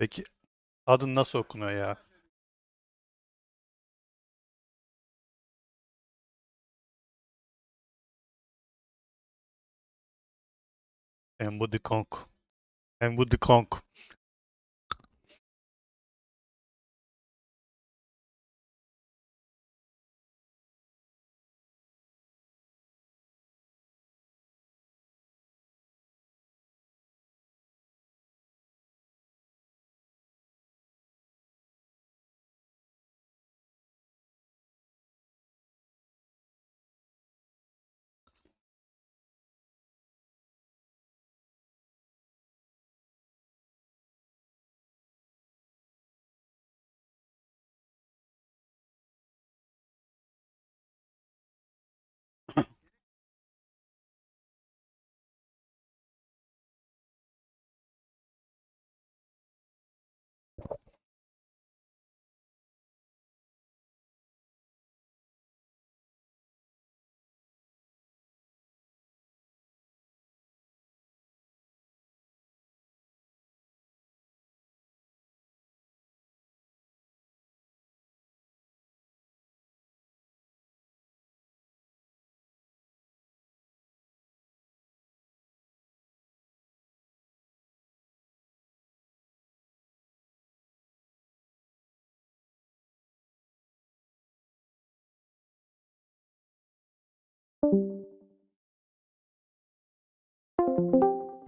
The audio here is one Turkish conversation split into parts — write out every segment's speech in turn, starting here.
Peki adın nasıl okunuyor ya? Embody Kong. Embody Kong.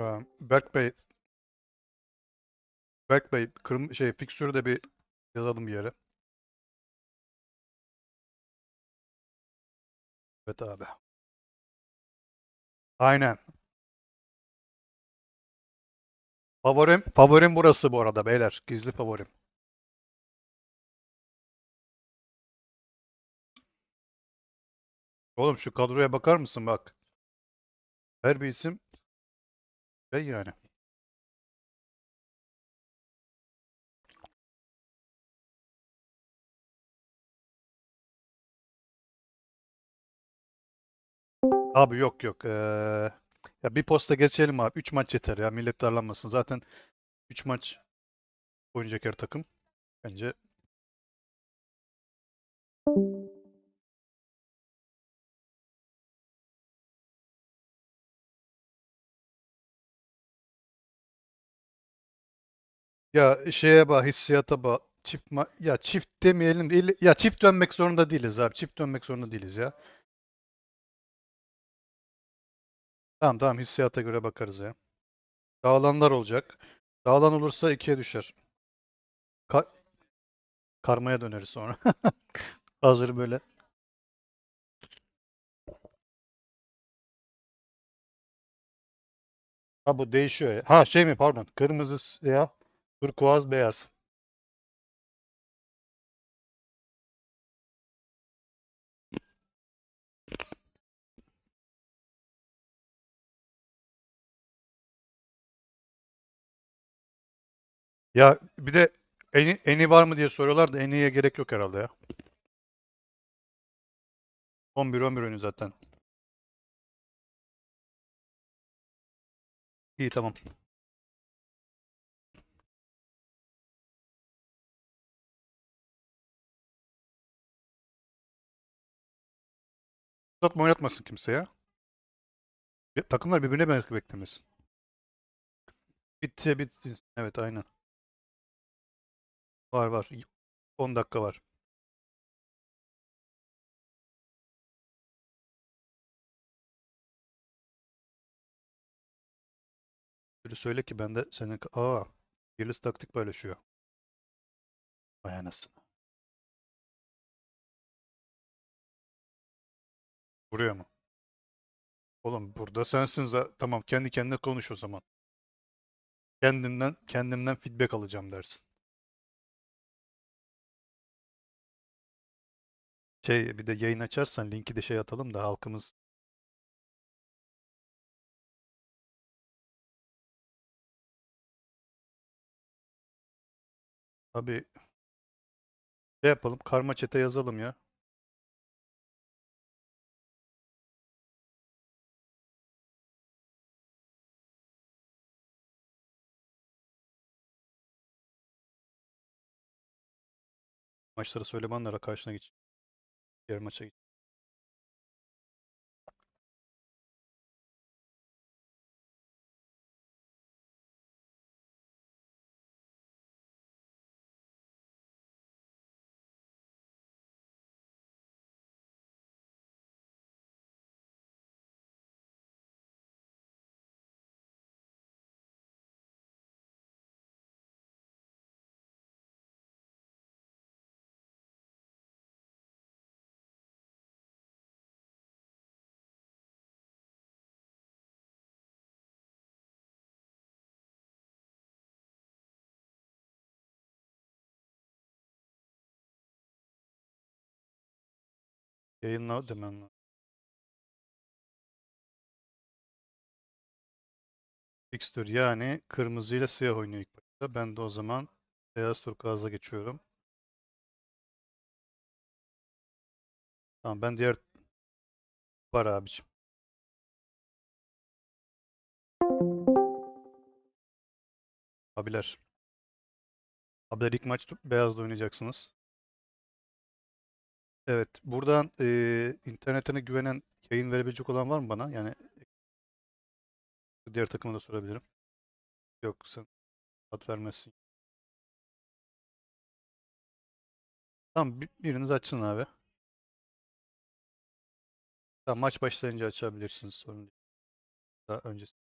Ee, Berk Bey, Berk Bey, kırm şey fiksürü de bir yazalım bir yere. Evet abi. Aynen. Favorim, favorim burası bu arada beyler. Gizli favorim. Oğlum şu kadroya bakar mısın bak. Her bir isim yani. Abi yok yok. Ee, ya bir posta geçelim abi. 3 maç yeter ya. Millet darlanmasın. Zaten 3 maç oynayacak her takım. Bence ya şeye bak hissiyata bak. Çift ya çift demeyelim de ya çift dönmek zorunda değiliz abi. Çift dönmek zorunda değiliz ya. Tamam tamam hissiyata göre bakarız ya. Dağılanlar olacak. Dağılan olursa ikiye düşer. Ka- karmaya döneriz sonra. Hazır böyle. Ha bu değişiyor ya. Ha şey mi pardon. Kırmızı siyah, turkuaz, beyaz. Ya bir de eni, eni var mı diye soruyorlar da eniye gerek yok herhalde ya. 11 11 oyunu zaten. İyi tamam. Oynatma oynatmasın kimse ya. Ya, Takımlar birbirine beklemesin. Bitti bitti. Evet aynen. Var var. 10 dakika var. Biri söyle ki ben de senin... Aa, Fearless taktik paylaşıyor. Vay anasını. Vuruyor mu? Oğlum burada sensin za- Tamam kendi kendine konuş o zaman. Kendimden kendimden feedback alacağım dersin. Şey bir de yayın açarsan linki de şey atalım da halkımız Abi ne yapalım? Karma chat'e yazalım ya. Maçları söylemenlere karşına geç. Diğer maça geç. Yayınla demen lazım. Fixtür yani kırmızı ile siyah oynuyor ilk başta. Ben de o zaman beyaz turkuaz'a geçiyorum. Tamam ben diğer var abicim. Abiler. Abiler ilk maç beyazla oynayacaksınız. Evet. Buradan eee internetine güvenen yayın verebilecek olan var mı bana? Yani diğer takıma da sorabilirim. Yok sen ad vermezsin. Tamam bi- biriniz açsın abi. Tamam maç başlayınca açabilirsiniz sorun değil. Daha öncesi.